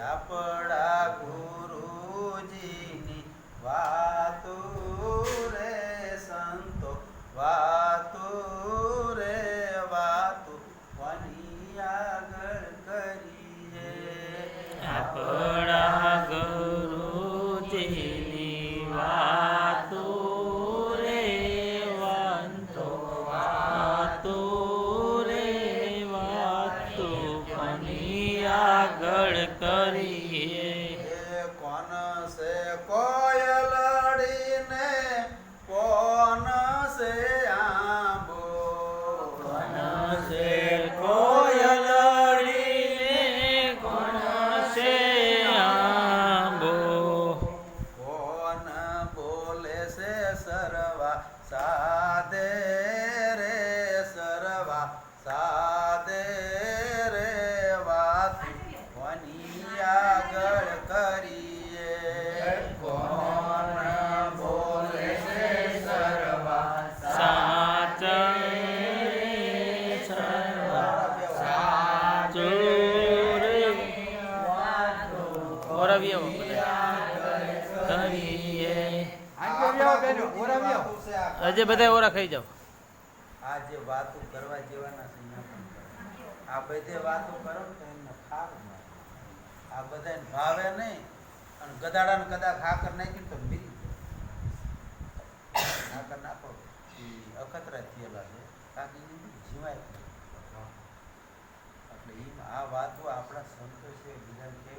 આપણા ઓરવ્યો. કરીએ આજે બધા ઓરા ખાઈ જાવ આ જે વાતો કરવા જેવાના છે. આ બધે વાતો કરો તો એમને ખાવ ના. આ બધાને ભાવે નહીં, અને ગધાડાને કદાચ ખાકર નાખી તો મિલી ખાકર નાખો. અખતરા થયેલા છે. કારણ કે જીવાય. એટલે આ વાતો આપણા સંતો છે બીજા કે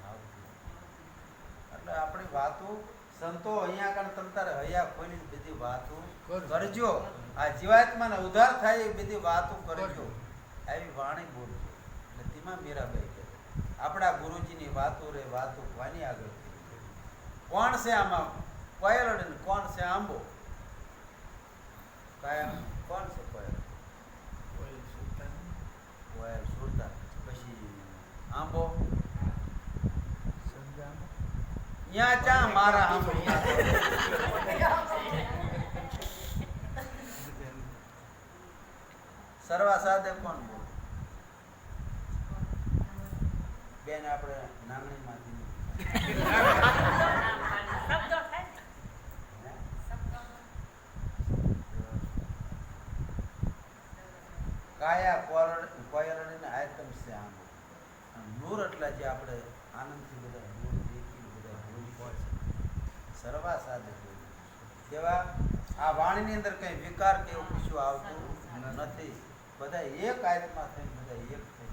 ભાવતી. એટલે આપણી વાતો સંતો અહીંયા આગળ તમ તારે હૈયા ખોલીને બધી વાતો કરજો. આ જીવાત્માને ઉદ્ધાર થાય એ બધી વાતો કરજો. આવી વાણી બોલજો. એટલે તેમાં મીરાબાઈ કહે આપણા ગુરુજીની વાતો રે વાતો કોની આગળ કોણ છે આમાં? કોયલ ને કોણ છે આંબો? કાયમ કોણ છે કોયલ? કોયલ સુરતા પછી આંબો? ન્યા ચા મારા સર્વા સાથે કોણ બોલે? બેન, આપણે નામણી માંથી કાયા કોરડ કોયરણી ને આયતમ છે આમ નૂર એટલે જે આપણે આનંદથી બધા નૂર દેખી બધા બોલી છે સર્વા સાધે બોલી તેવા આ વાણીની અંદર કંઈ વિકાર કે એવું કશું આવતું નથી. બધા એક આયતમાં થઈને બધા એક થઈ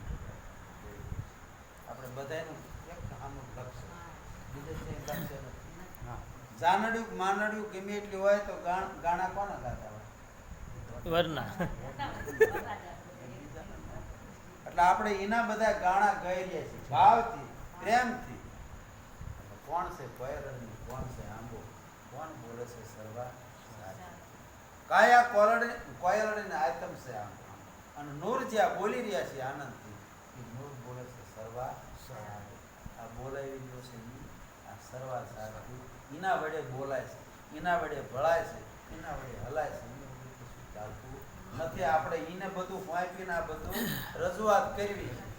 આપણે બધાનું એક આમનું લક્ષ્ય. બીજે કંઈ લક્ષ્ય નથી. જાનડ્યું માનડ્યું ગમે એટલી હોય તો ગાણ ગાણા કોના ગાતા હોય? વરના. એટલે આપણે એના બધા ગાણા ગાઈ રહ્યા છીએ. ભાવથી પ્રેમથી. કોણ છે? કોયરણી કોણ છે? કોણ બોલે છે સર્વા. કાયા કોરડે કોયરણી આયતમ છે આમ. અને નૂર જે આ બોલી રહ્યા છે આનંદથી એ નૂર બોલે છે સર્વા. આ બોલાવી રહ્યો છે આ સર્વા સાચું. એના વડે બોલાય છે એના વડે ભળાય છે એના વડે હલાય છે. એનું બધું કશું ચાલતું નથી. આપણે એને બધું ફાંપીને આ બધું રજૂઆત કરવી છે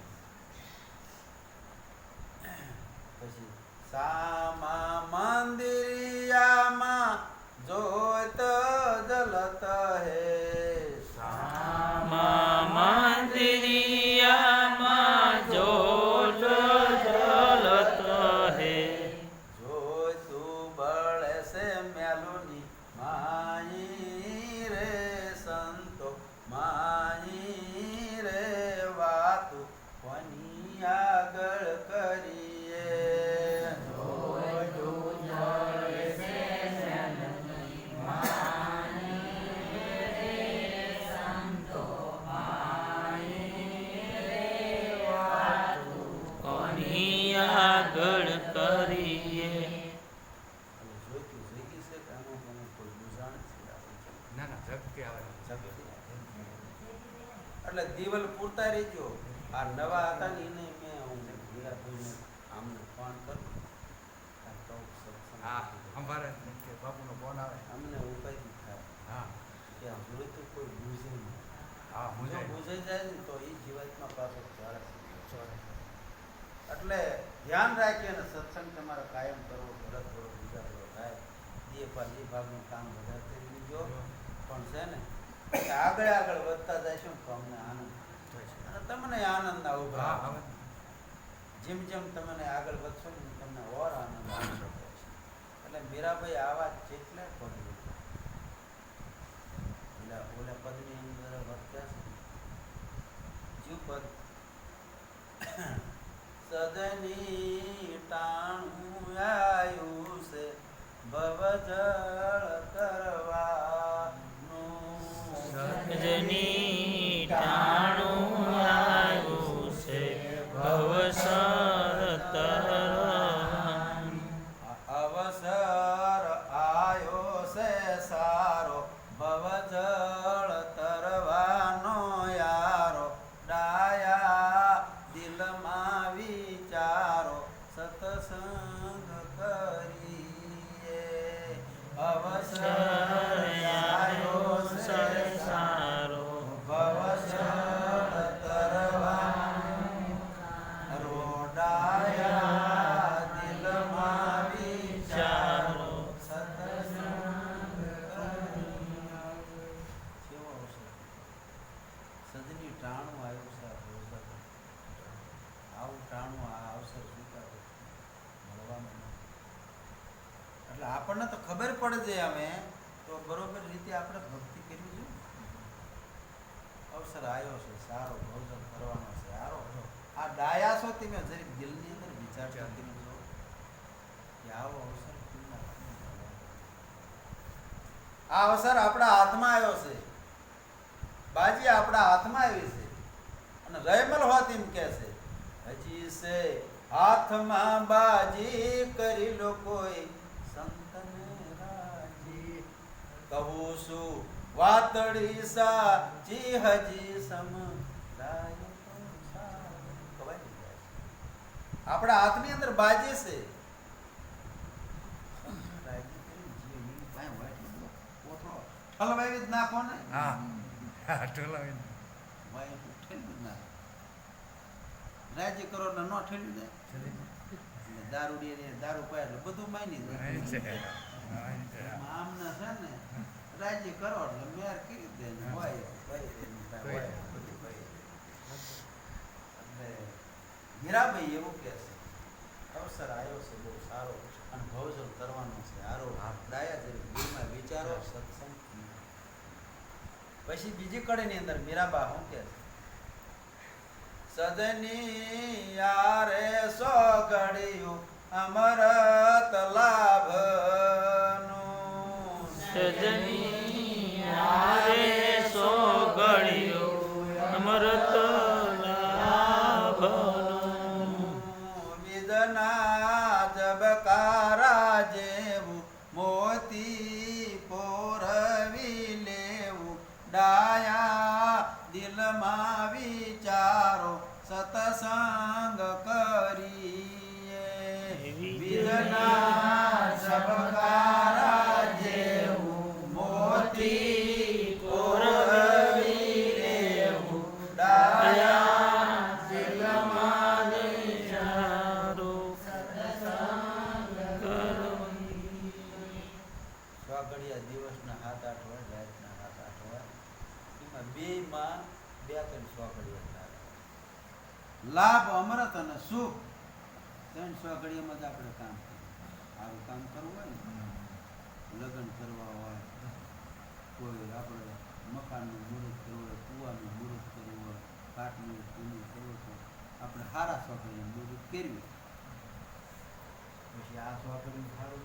પછી સામા મંદિરિયામાં જોત જાય ને તો એ જીવાતમાં પાછો એટલે ધ્યાન રાખી અને સત્સંગ તમારો કાયમ કરવો ભરત થોડો બીજા થોડો થાય. એ પાછ એ ભાગનું કામ વધારે કરી લીજો પણ છે ને આગળ આગળ વધતા જઈશું તો અમને આનંદ અને તમને આનંદ આવો જેમ જેમ તમને આગળ વધશો ને તમને ઓર આનંદ આવતો રહેશે. એટલે મીરાભાઈ આવા જેટલા પદ. ઓલા ઓલા પદની અંદર વધ્યા છે જ્યુ પદ સદની ખબર અમે, તો બરોબર રીતે આપણે ભક્તિ કરવી જોઈએ અવસર આવ્યો છે, સારો ભોજન કરવાનો છે સારો આ ડાયા છો તમે, જરીક દિલની અંદર વિચાર કરી જો. કે આવો અવસર? આ અવસર આપણા હાથમાં આવ્યો છે. બાજી આપણા હાથમાં આવી છે. અને રહેમલ હોત એમ કે છે. હજી છે, હાથમાં બાજી કરી લો કોઈ સંતને રાજી કહું છું વાતડી સાચી હજી નહીં આપણા હાથની અંદર બાજે છે. ઠલવાવી જ નાખો ને. હા. હા ઠોલાવીને વાય ઠેલવી જ નાખો. રાજી કરો ને ન ઠેલવી દે દારૂ ને દારૂ પાય બધું માની છે આમના છે ને રાજી કરો એટલે મેર કરી દે હોય ભાઈ એની પાસે હોય, બધું ભાઈ. એટલે મીરાબાઈ એવું કહે છે અવસર આવ્યો છે બહુ સારો અને ભવજલ કરવાનો છે હારો ડાયા જેવી દિલમાં વિચારો સત્સંગ પછી બીજી કડીની અંદર મીરાબા શું કે છે સજની યારે સો ઘડિયું અમરત લાભનું આપણે સારા સ્વાગડિયા મુહૂર્ત પછી આ સ્વાગડિયું સારું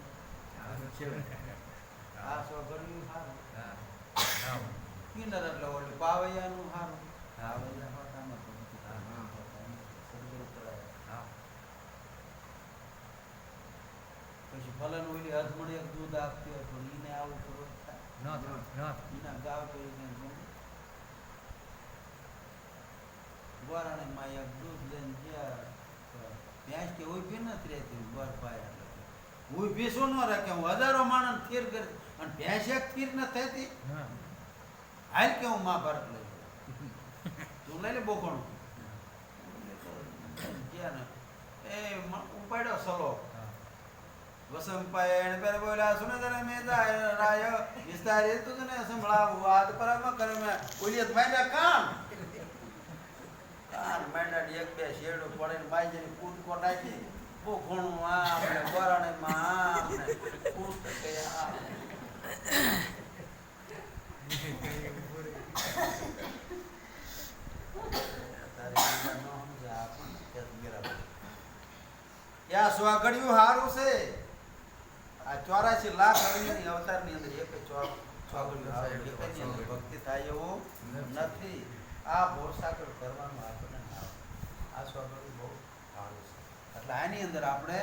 આ કિન્નર એટલે ઓલું પાવૈયાનું પાવૈયા પછી ફલન ઓલી અધમણે દૂધ આપતી હોય પણ ઈને આવું કરો ન ગાવ કરીને ગમે. ગોરાણી માં એક દૂધ લઈને ગયા તો ભેંસ કે ઊભી નથી રહેતી બર પાયા. ઊભી શું ન રાખે? હું હજારો માણસ થીર કરી અને ભેંસ એક થીર ન થતી? હાલ કે હું મહાભારત લઈ. તું લઈ લે બોકણું. ગયા ને. એ વસંપાયણ પર બોલ્યા સુનદર મેં જાય રાય વિસ્તારે તુજને સંભળાવું વાત પરમ કર્મ કોલિયત માંડ્યા કામ કાન માંડ્યા એક બે શેડો પડે ને માઈ જઈને કૂદકો નાખી, બહુ ઘણું આમ ને બરાણે માં આમ ને આપણને કે છે? આ ચોરાશી લાખ અવતારની અંદર એક અંદર ભક્તિ થાય એવું નથી. આ ભોરસાગર કરવાનું આપણને ના. આ સ્વાભાવિક બહુ સારું છે. એટલે આની અંદર આપણે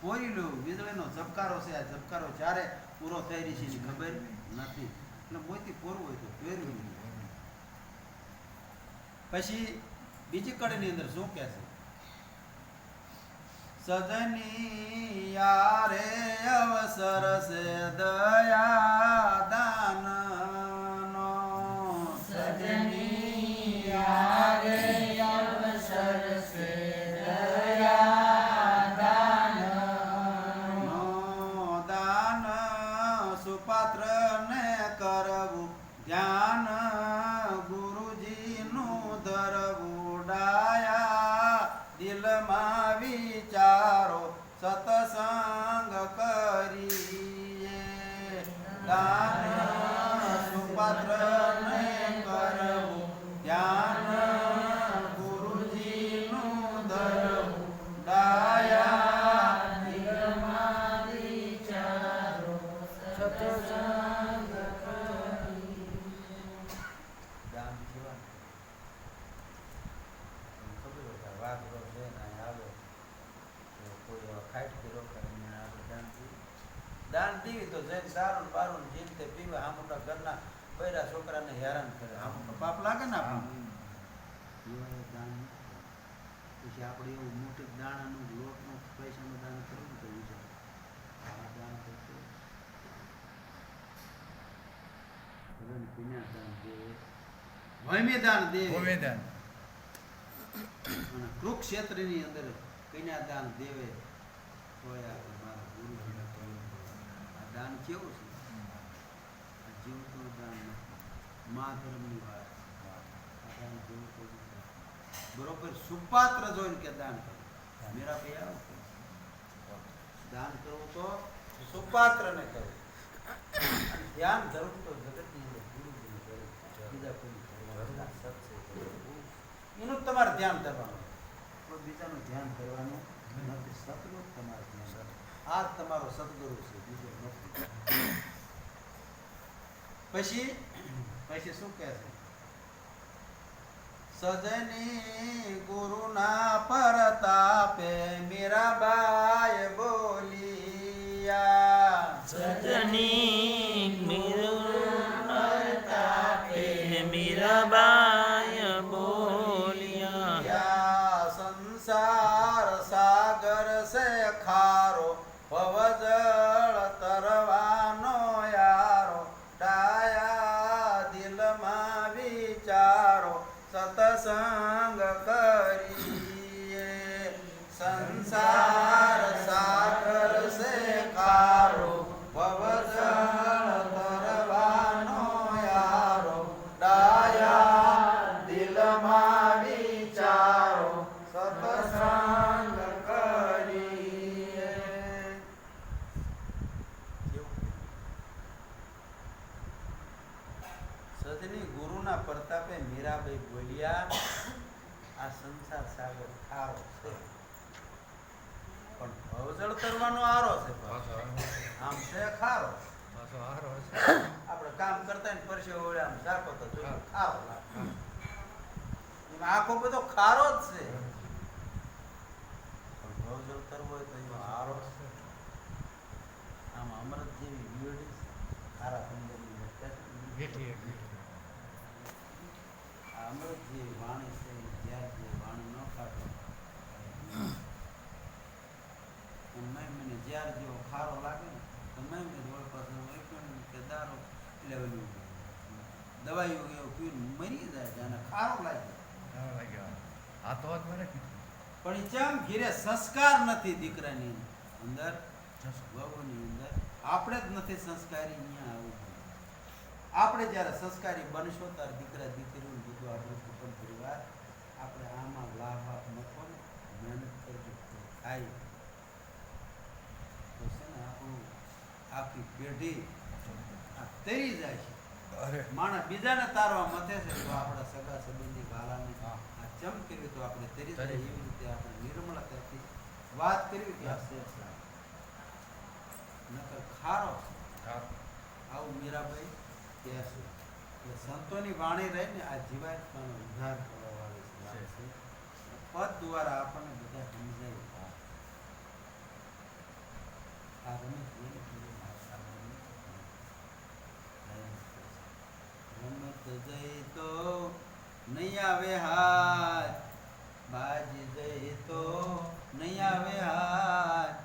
પોરીલું વીજળીનો ઝબકારો છે, આ ઝબકારો જ્યારે પૂરો થઈ રહી છે ખબર નથી. એટલે મોતી પૂરું હોય તો પહેરવું પછી બીજી કડીની અંદર શું કહે છે? સજની યારે અવસર છે, દયા ભગવાન પુણ્ય દાન દેવે વૈમી દાન દેવે ગોવેદાન અને કુરુક્ષેત્રની અંદર કન્યાદાન દેવે. દાન કેવું છે? જીવતું દાન મા ધર્મની વાત. દાન જીવતું બરોબર સુપાત્ર જોઈને કે દાન કરો. મેરા ભાઈ આવો દાન કરવું તો સુપાત્રને કરવું અને ધ્યાન ધરવું તો જગતની અંદર ગુરુજીને કરવું બીજા કોઈ કરવાનું આ સત્સંગ કરવું. એનું જ તમારે ધ્યાન કરવાનું. બીજાનું ધ્યાન કરવાનું નથી. સતગુરુ તમારે ધ્યાન આ તમારો સદગુરુ છે બીજો નથી. પછી પછી શું કહે છે? સજની ગુરુના પરતાપે મીરાબાઈ બોલિયા સજની સાગર સે સજની ગુરુના પ્રતાપે મીરાબાઈ બોલ્યા આ સંસાર સાગર ખારો છે. પણ ભવજળ કરવાનો આરો છે આમ છે ખારો. આપણે કામ કરતા ને પરસેવો વળે આમ સાકો તો. ખારો આખો બધો ખારો જ છે. પણ ભવજળ કરવો હોય તો એમાં આરો છે. આમ અમૃત જેવી વીડી છે. ખારા પંદરની વચ્ચે. બેઠી એક બેઠી આ અમૃત જેવી વાણી છે એ જ્યારે જે વાણી ન કાઢો અને મેં મને જ્યારે જેવો ખારો લાગે ને તો મેં મને રોડ પાસે વેચવાનું કે દારૂ ઓલું દવાઈઓ એવું પીને મરી જાય છે અને ખારો લાગે. આ તો મારે પણ ચમ ઘીરે સંસ્કાર નથી દીકરાની અંદર? વહુની અંદર? આપણે જ નથી સંસ્કારી અહીંયા આવું આપણે જ્યારે સંસ્કારી બનશો ત્યારે દીકરા દીકરીનું બધું આપણું કુટુંબ પરિવાર આપણે આમાં લાભ આપ નખો ને મહેનત કરજો થાય તો છે ને આપણું આખી પેઢી તરી જાય છે. અરે. માણસ બીજાને તારવા મથે છે તો આપણા સગા સંબંધી વાલાને આ ચમ કરવી તો આપણે તરી જાય એવી રીતે આપણે નિર્મળતાથી વાત કરવી કે આ. નકર ખારો આવું મીરાબાઈ કહે છે કે સંતોની વાણી રહીને આ જીવાત પણ ઉદ્ધાર કરવા વાળી છે. પદ દ્વારા આપણને બધા સમજાય. આ રમેશભાઈને કીધું, આ સાંભળીને રમત જઈ તો નહીં આવે હાથ બાજી જઈ તો નહીં આવે હાથ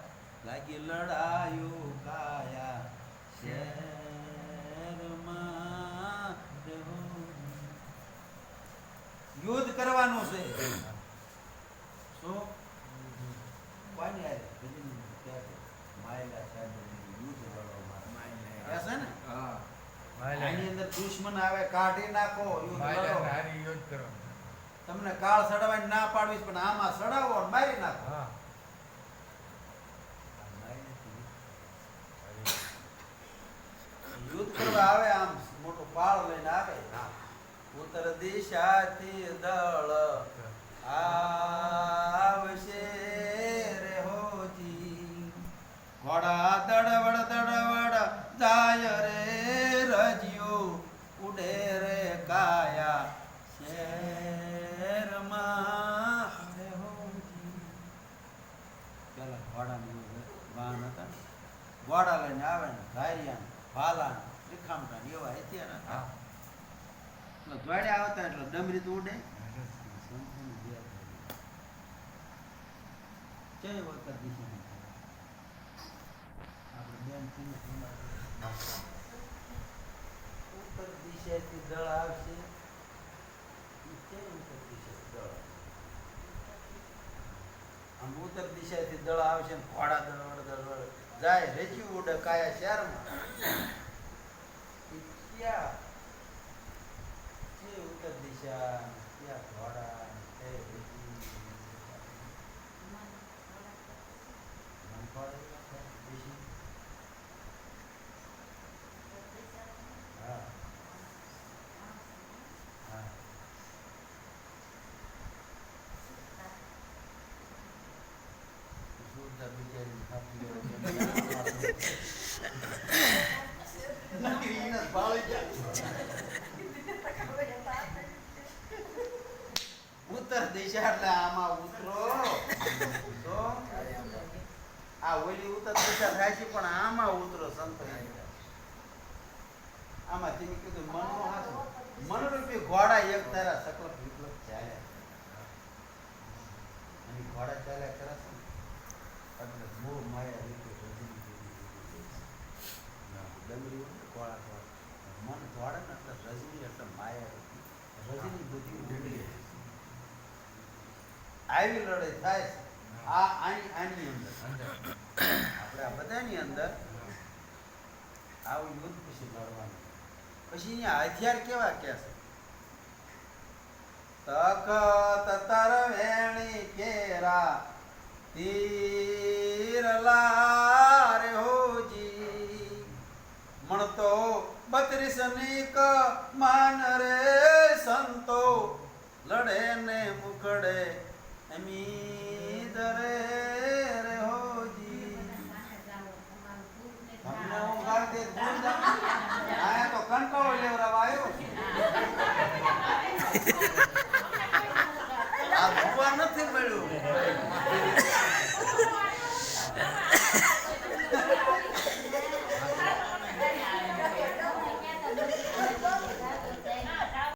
લાગી લડાયું કાયા શહેરમાં રહો. યુદ્ધ કરવાનું છે શું કોની હારે? ગજની ક્યાં છે? માયલા સાહેબની યુદ્ધ લડવા માટે. કહે છે ને હા. આની અંદર દુશ્મન આવે કાઢી નાખો યુદ્ધ યુદ્ધ. તમને કાળ સડાવવાની ના પાડવી પણ આમાં સડાવો મારી નાખો. યુદ્ધ કરવા આવે આમ મોટો પાળ લઈને આવે. ઉત્તર દિશાથી દળ આવશે રે હોજી. ઘોડા દડવડ દડવડ જાય રે રજિયો ઉડે રે કાયા શેરમાં રે હોજી પેલા ઘોડાની વાહન હતા ને, ઘોડા લઈને આવે ને ધારિયા ભાલા ત્રિખામટા ને એવા હતા એટલે દોડ્યા આવતા એટલે ડમરી તો ઉડે. જય વખત દિશામાં આપણે બેન ઉત્તર દિશાથી દળ આવશે. ઈ ઉત્તર દિશાથી દળ આવશે? આમ ઉત્તર દિશાથી દળ આવશે ને ઘોડા દળવડ દળવડ જાય રેજી ઉડે કાયા શહેરમાં. ક્યાં? ઉત્તર દિશા ક્યાં ઘોડા તે રેજી મનફળ એવા છે, દેશી. હા હા સુરતા બિચારીને થાકી ગયો છે. નકરી એને જ ભાળી જાય. ઉત્તર દિશા એટલે આમાં ઉતરો તો આ ઓલી ઉત્તર દિશા થાય છે પણ આમાં ઉતરો સંતો એમ કહે. આમાં તમે કીધું મનનો હાથ મનરૂપી ઘોડા એક તારા વિકલપ ચાલ્યા અને છે છે. આવી લડાઈ થાય છે. આ આની આની અંદર. આપણે આ બધાની અંદર આવું યુદ્ધ પછી લડવાનું પછી અહીંયા હથિયાર કેવા કે છે તખત તર વેણી કેરા તીર